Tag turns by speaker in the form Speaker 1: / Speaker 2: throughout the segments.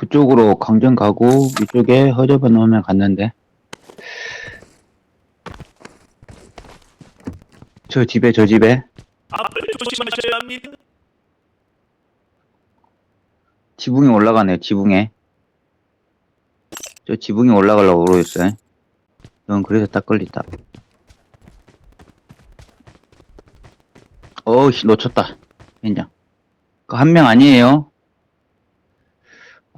Speaker 1: 그쪽으로 강정 가고 이쪽에 허접에 놓으면 갔는데. 저 집에 저 집에.
Speaker 2: 앞을 조심하셔야 합니다.
Speaker 1: 지붕에 올라가네요 지붕에. 저 지붕에 올라가려고 그러겠어요. 넌 그래서 딱 걸렸다. 어우씨 놓쳤다. 현장 그 한 명 아니에요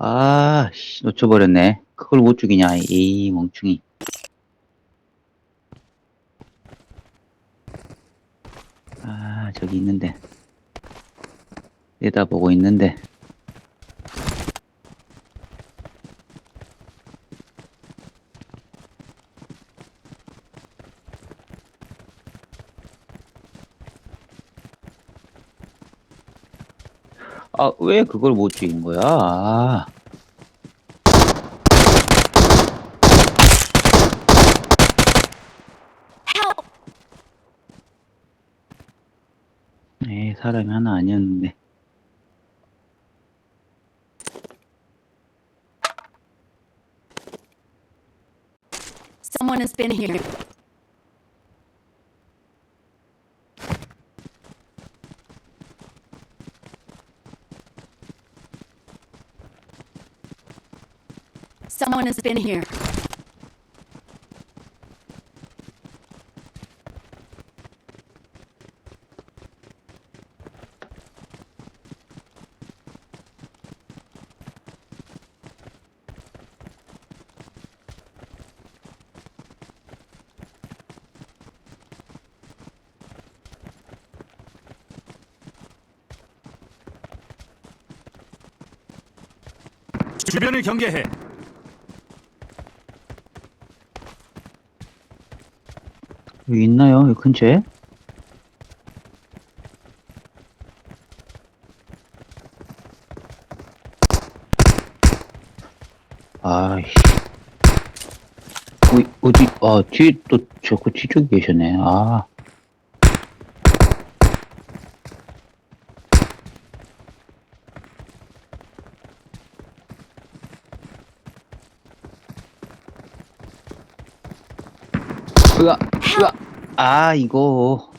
Speaker 1: 아 씨 놓쳐버렸네 그걸 못 죽이냐 이 멍충이 아 저기 있는데 내다보고 있는데 아, 왜 그걸 못 죽인 거야? 아. 에 사람이 하나 아니었는데.
Speaker 3: Someone has been here. Someone has been here.
Speaker 2: 주변을 경계해.
Speaker 1: 여기 있나요? 여기 근처에? 아이씨. 어이, 어디, 아, 뒤에 또, 저거 뒤쪽에 계셨네. 아. 으아, 으아. 아, 이거.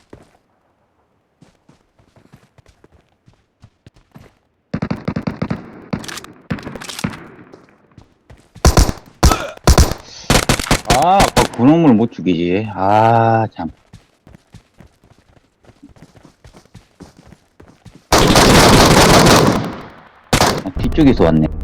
Speaker 1: 아, 아까 그놈을 못 죽이지. 아, 참. 아, 뒤쪽에서 왔네.